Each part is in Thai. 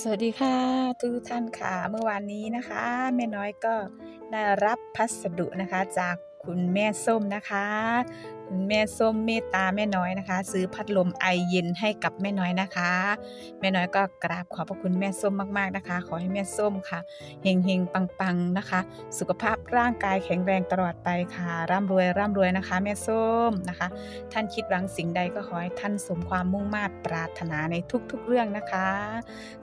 สวัสดีค่ะทุกท่านค่ะเมื่อวานนี้นะคะแม่น้อยก็ได้รับพัสดุนะคะจากคุณแม่ส้มนะคะคุณแม่ส้มเมตตาแม่น้อยนะคะ ซื้อพัดลมไอเย็นให้กับแม่น้อยนะคะ แม่น้อยก็กราบขอบพระคุณแม่ส้มมากๆนะคะ ขอให้แม่ส้มค่ะเฮงเฮงปังปังๆนะคะ สุขภาพร่างกายแข็งแรงตลอดไปค่ะ ร่ำรวยร่ำรวยนะคะ แม่ส้มนะคะ ท่านคิดหวังสิ่งใดก็ขอให้ท่านสมความมุ่งมา่ปรารถนาในทุกๆเรื่องนะคะ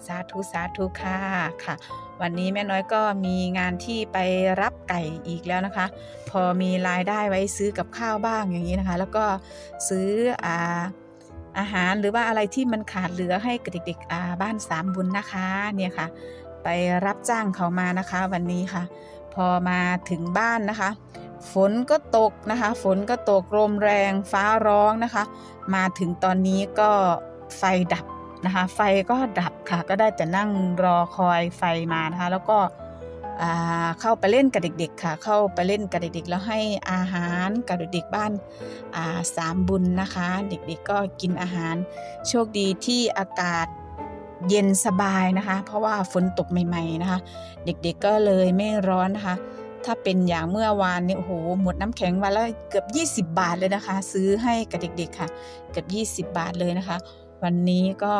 สาธุสาธุค่ะค่ะวันนี้แม่น้อยก็มีงานที่ไปรับไก่อีกแล้วนะคะ พอมีรายได้ไว้ซื้อกับข้าวบ้างอย่างนี้นะคะ แล้วก็ซื้ออาอาหารหรือว่าอะไรที่มันขาดเหลือให้กับเด็กๆอาบ้านสามบุญนะคะเนี่ยค่ะ ไปรับจ้างเขามานะคะ วันนี้ค่ะ พอมาถึงบ้านนะคะ ฝนก็ตกนะคะ ฝนก็ตกลมแรงฟ้าร้องนะคะ มาถึงตอนนี้ก็ไฟดับนะคะ ไฟก็ดับค่ะ ก็ได้แต่นั่งรอคอยไฟมานะคะ แล้วก็ เข้าไปเล่นกับเด็กๆค่ะ เข้าไปเล่นกับเด็กๆ แล้วให้อาหารกับเด็กๆบ้านาสามบุญนะคะ เด็กๆก็กินอาหาร โชคดีที่อากาศเย็นสบายนะคะ เพราะว่าฝนตกใหม่ๆนะคะ เด็กๆก็เลยไม่ร้อนนะคะ ถ้าเป็นอย่างเมื่อวานเนี่ยโอ้โหหมดน้ำแข็งวันละเกือบ 20 บาทเลยนะคะ ซื้อให้กับเด็กๆค่ะ เกือบ 20 บาทเลยนะคะ วันนี้ก็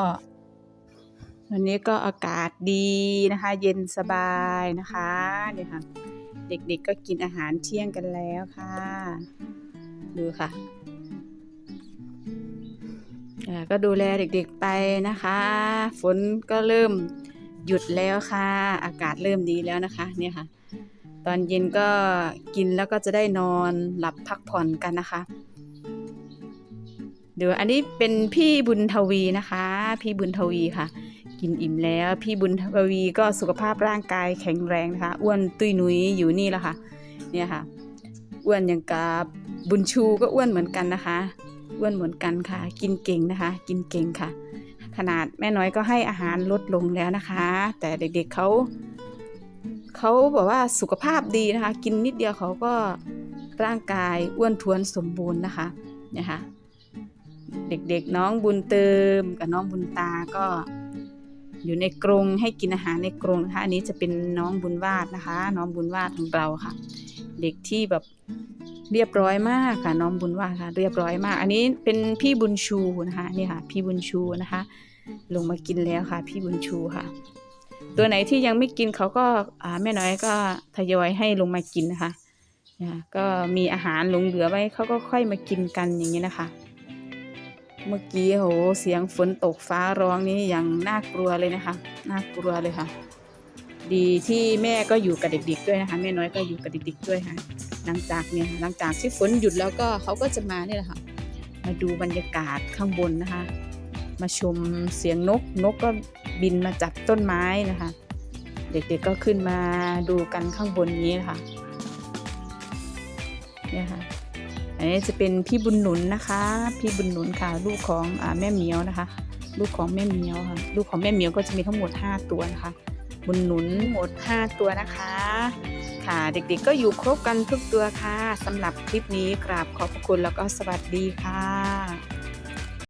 วันนี้ก็อากาศดีนะคะ เย็นสบายนะคะเนี่ยค่ะเด็กๆก็กินอาหารเที่ยงกันแล้วค่ะ ดูค่ะอ่าก็ดูแลเด็กๆไปนะคะ ฝนก็เริ่มหยุดแล้วค่ะ อากาศเริ่มดีแล้วนะคะเนี่ยค่ะ ตอนเย็นก็กินแล้วก็จะได้นอนหลับพักผ่อนกันนะคะเดี๋ยวอันนี้เป็นพี่บุญทวีนะคะ พี่บุญทวีค่ะ กินอิ่มแล้ว พี่บุญทวีก็สุขภาพร่างกายแข็งแรงนะคะอ้วนตุ้ยนุยอยู่นี่แหละค่ะเนี่ยค่ะอ้วนอย่างกับบุญชูก็อ้วนเหมือนกันนะคะอ้วนเหมือนกันค่ะ กินเก่งนะคะ กินเก่งค่ะ ขนาดแม่น้อยก็ให้อาหารลดลงแล้วนะคะ แต่เด็กๆเขาเขาบอกว่าสุขภาพดีนะคะ กินนิดเดียวเขาก็ร่างกายอ้วนท้วนสมบูรณ์นะคะเนี่ยค่ะเด็กๆน้องบุญเติมกับน้องบุญตาก็ อยู่ในกรงให้กินอาหารในกรงนะคะอันนี้จะเป็นน้องบุญวาดนะคะ น้องบุญวาดของเราค่ะ เด็กที่แบบเรียบร้อยมากค่ะ น้องบุญวาดค่ะ เรียบร้อยมาก อันนี้เป็นพี่บุญชูนะคะนี่ค่ะ พี่บุญชูนะคะ ลงมากินแล้วค่ะ พี่บุญชูค่ะ ตัวไหนที่ยังไม่กินเขาก็แม่น้อยก็ทยอยให้ลงมากินนะคะก็มีอาหารหลงเหลือไว้เขาก็ค่อยมากินกันอย่างนี้นะคะ เมื่อกี้โหเสียงฝนตกฟ้าร้องนี่อย่างน่ากลัวเลยนะคะน่ากลัวเลยค่ะ ดีที่แม่ก็อยู่กับเด็กๆด้วยนะคะแม่น้อยก็อยู่กับเด็กๆด้วยค่ะ หลังจากเนี่ยหลังจากที่ฝนหยุดแล้วก็เขาก็จะมาเนี่ยแหละค่ะ มาดูบรรยากาศข้างบนนะคะ มาชมเสียงนกนกก็บินมาจับต้นไม้นะคะ เด็กๆก็ขึ้นมาดูกันข้างบนนี้นะคะเนี่ยค่ะ อันนี้จะเป็นพี่บุญหนุนนะคะ พี่บุญหนุนค่ะ ลูกของอแม่เหมียวนะคะ ลูกของแม่เหมียวค่ะ ลูกของแม่เหมียวก็จะมีทั้งหมด 5 ตัวนะคะ บุญหนุนหมด 5 ตัวนะคะ ค่ะเด็กๆก็อยู่ครบกันทุกตัวค่ะสำหรับคลิปนี้กราบขอบพระคุณแล้วก็สวัสดีค่ะ